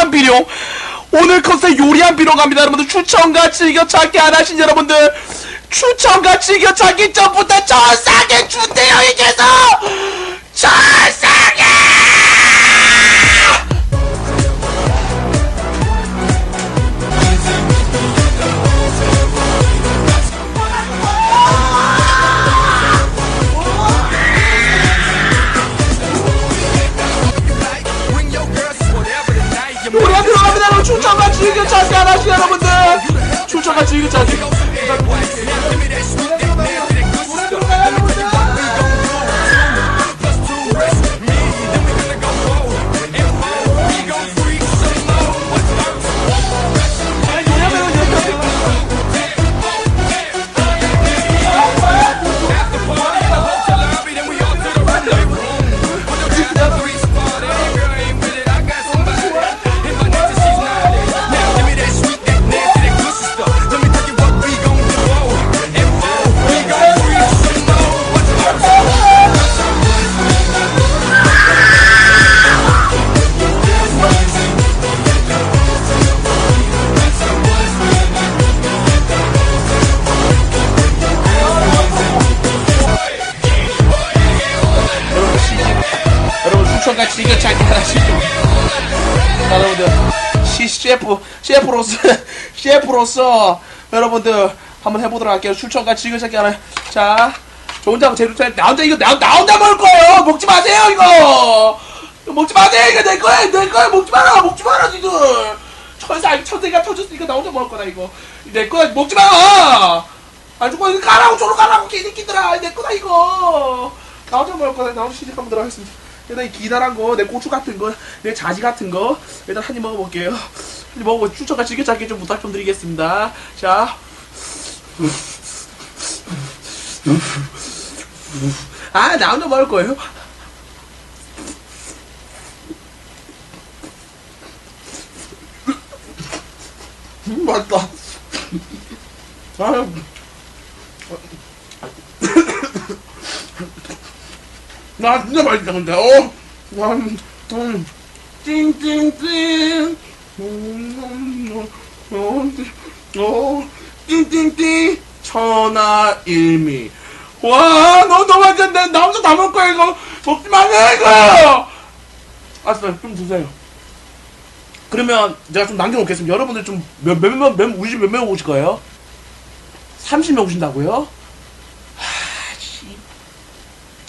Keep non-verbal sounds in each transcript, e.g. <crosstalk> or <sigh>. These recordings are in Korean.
요리한 비룡. 오늘 컨셉 요리한 비룡 갑니다 여러분들. 추천과 즐겨찾기 안 하신 여러분들 추천과 즐겨찾기 전부터 전상의 준대형이께서! 전 즐겨찾기 안 하신 여러분들. 추천과 즐겨찾기 즐겨찾기 하나씩 좀 자, 여러분들 시 셰프 셰프로서 <laughs> 셰프로서 여러분들 한번 해보도록 할게요. 추천과 즐겨찾기 하나 자 저 혼자 짜- 나 혼자 이거 나, 나 혼자 먹을 거예요. 먹지 마세요 이거. 먹지 마세요 이거 내 거야 내 거야. 먹지 마라 먹지 마라 니들. 천사 천대가 터졌으니까 나 혼자 먹을 거다 이거. 내 거야 먹지 마. 아주 거 이거 가라고 저로 가라고 개새끼들아 내 거다 이거. 나 혼자 먹을 거다. 나 혼자 한번 들어가겠습니다 일단 이 기다란 거, 내 고추 같은 거, 내 자지 같은 거 일단 한 입 먹어볼게요. 한 입 먹어보 추천과 즐겨찾기 좀 부탁 좀 드리겠습니다. 자, 아, 나 혼자 먹을 거예요. 음, 맛있다. 아, 나 진짜 맛있다 근데 어, 와, 음, 음, 음, 어, 어, 띵띵띵, 천하일미. 와, 너 너무 맛있는데 나 혼자 다 먹을 거야 이거 먹지 마세요 이거. 알았어요, 좀 주세요. 그러면 제가 좀 남겨놓겠습니다. 여러분들 좀 몇몇몇 우리 집몇명 오실 거예요? 30명 오신다고요?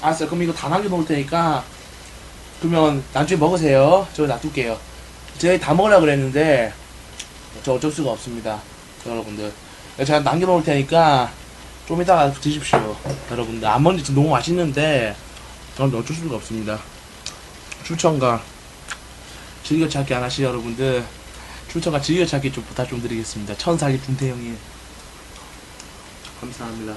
알았어요. 그럼 이거 다 남겨놓을 테니까 그러면 나중에 먹으세요. 저 놔둘게요. 제가 다 먹으려고 그랬는데 저 어쩔 수가 없습니다. 여러분들 제가 남겨놓을 테니까 좀 이따가 드십시오. 여러분들 안 먹는 지 너무 맛있는데 저는 어쩔 수가 없습니다. 추천과 즐겨찾기 안 하시 여러분들 추천과 즐겨찾기 좀 부탁 좀 드리겠습니다. 천사기 중태형님 감사합니다.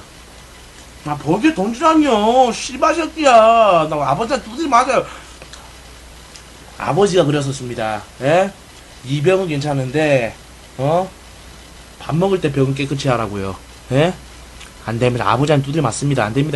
아, 버기에 돈 주라뇨. 씨발 새끼야. 나 아버지한테 두드리 맞아요. 아버지가 그랬었습니다. 예? 이 병은 괜찮은데, 어? 밥 먹을 때 병은 깨끗이 하라고요. 예? 안 됩니다. 아버지한테 두드리 맞습니다. 안 됩니다.